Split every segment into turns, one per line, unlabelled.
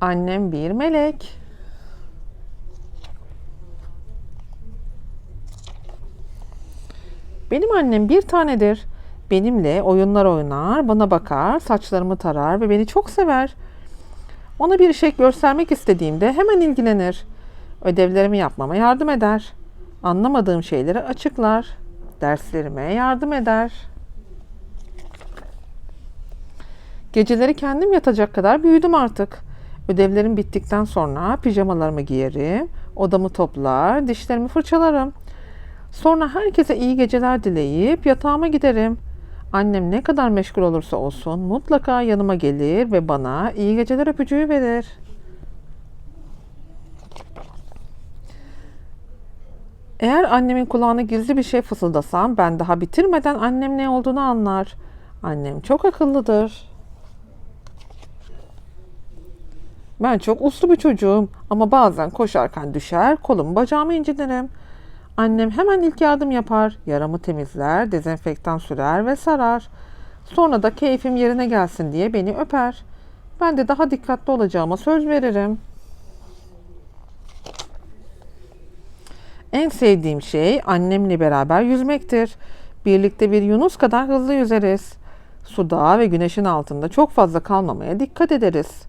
Annem bir melek. Benim annem bir tanedir. Benimle oyunlar oynar, bana bakar, saçlarımı tarar ve beni çok sever. Ona bir şey göstermek istediğimde hemen ilgilenir. Ödevlerimi yapmama yardım eder. Anlamadığım şeyleri açıklar. Derslerime yardım eder. Geceleri kendim yatacak kadar büyüdüm artık. Ödevlerim bittikten sonra pijamalarımı giyerim, odamı toplar, dişlerimi fırçalarım. Sonra herkese iyi geceler dileyip yatağıma giderim. Annem ne kadar meşgul olursa olsun mutlaka yanıma gelir ve bana iyi geceler öpücüğü verir. Eğer annemin kulağına gizli bir şey fısıldasam ben daha bitirmeden annem ne olduğunu anlar. Annem çok akıllıdır. Ben çok uslu bir çocuğum ama bazen koşarken düşer, kolumu bacağımı incitirim. Annem hemen ilk yardım yapar, yaramı temizler, dezenfektan sürer ve sarar. Sonra da keyfim yerine gelsin diye beni öper. Ben de daha dikkatli olacağıma söz veririm. En sevdiğim şey annemle beraber yüzmektir. Birlikte bir yunus kadar hızlı yüzeriz. Suda ve güneşin altında çok fazla kalmamaya dikkat ederiz.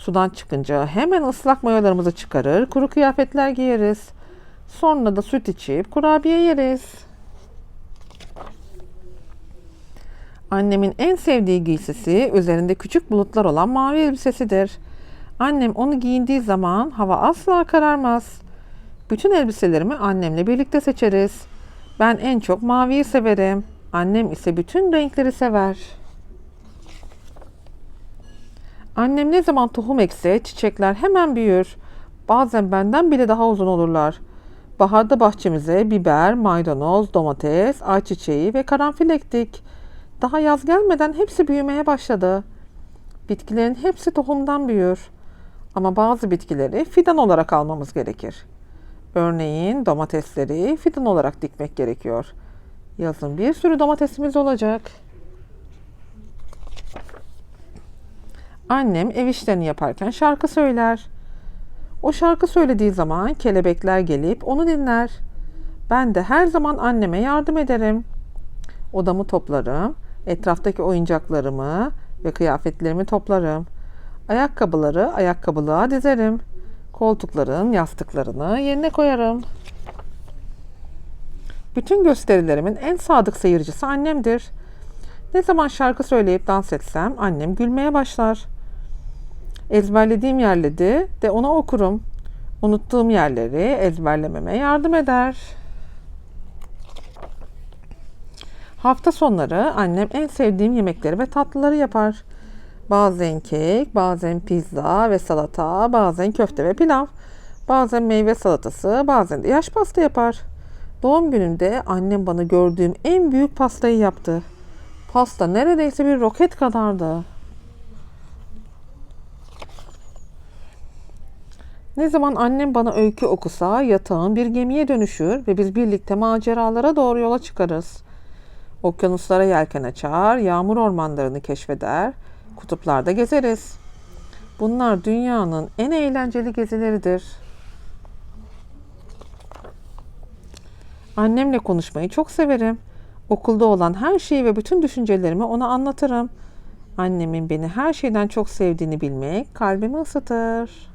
Sudan çıkınca hemen ıslak mayolarımızı çıkarır, kuru kıyafetler giyeriz. Sonra da süt içip kurabiye yeriz. Annemin en sevdiği giysisi üzerinde küçük bulutlar olan mavi elbisesidir. Annem onu giyindiği zaman hava asla kararmaz. Bütün elbiselerimi annemle birlikte seçeriz. Ben en çok maviyi severim. Annem ise bütün renkleri sever. Annem ne zaman tohum ekse çiçekler hemen büyür. Bazen benden bile daha uzun olurlar. Baharda bahçemize biber, maydanoz, domates, ayçiçeği ve karanfil ektik. Daha yaz gelmeden hepsi büyümeye başladı. Bitkilerin hepsi tohumdan büyür. Ama bazı bitkileri fidan olarak almamız gerekir. Örneğin domatesleri fidan olarak dikmek gerekiyor. Yazın bir sürü domatesimiz olacak. Annem ev işlerini yaparken şarkı söyler. O şarkı söylediği zaman kelebekler gelip onu dinler. Ben de her zaman anneme yardım ederim. Odamı toplarım, etraftaki oyuncaklarımı ve kıyafetlerimi toplarım. Ayakkabıları ayakkabılığa dizerim. Koltukların yastıklarını yerine koyarım. Bütün gösterilerimin en sadık seyircisi annemdir. Ne zaman şarkı söyleyip dans etsem annem gülmeye başlar. Ezberlediğim yerleri de ona okurum. Unuttuğum yerleri ezberlememe yardım eder. Hafta sonları annem en sevdiğim yemekleri ve tatlıları yapar. Bazen kek, bazen pizza ve salata, bazen köfte ve pilav, bazen meyve salatası, bazen de yaş pasta yapar. Doğum günümde annem bana gördüğüm en büyük pastayı yaptı. Pasta neredeyse bir roket kadardı. Ne zaman annem bana öykü okusa yatağım bir gemiye dönüşür ve biz birlikte maceralara doğru yola çıkarız. Okyanuslara yelken açar, yağmur ormanlarını keşfeder, kutuplarda gezeriz. Bunlar dünyanın en eğlenceli gezileridir. Annemle konuşmayı çok severim. Okulda olan her şeyi ve bütün düşüncelerimi ona anlatırım. Annemin beni her şeyden çok sevdiğini bilmek kalbimi ısıtır.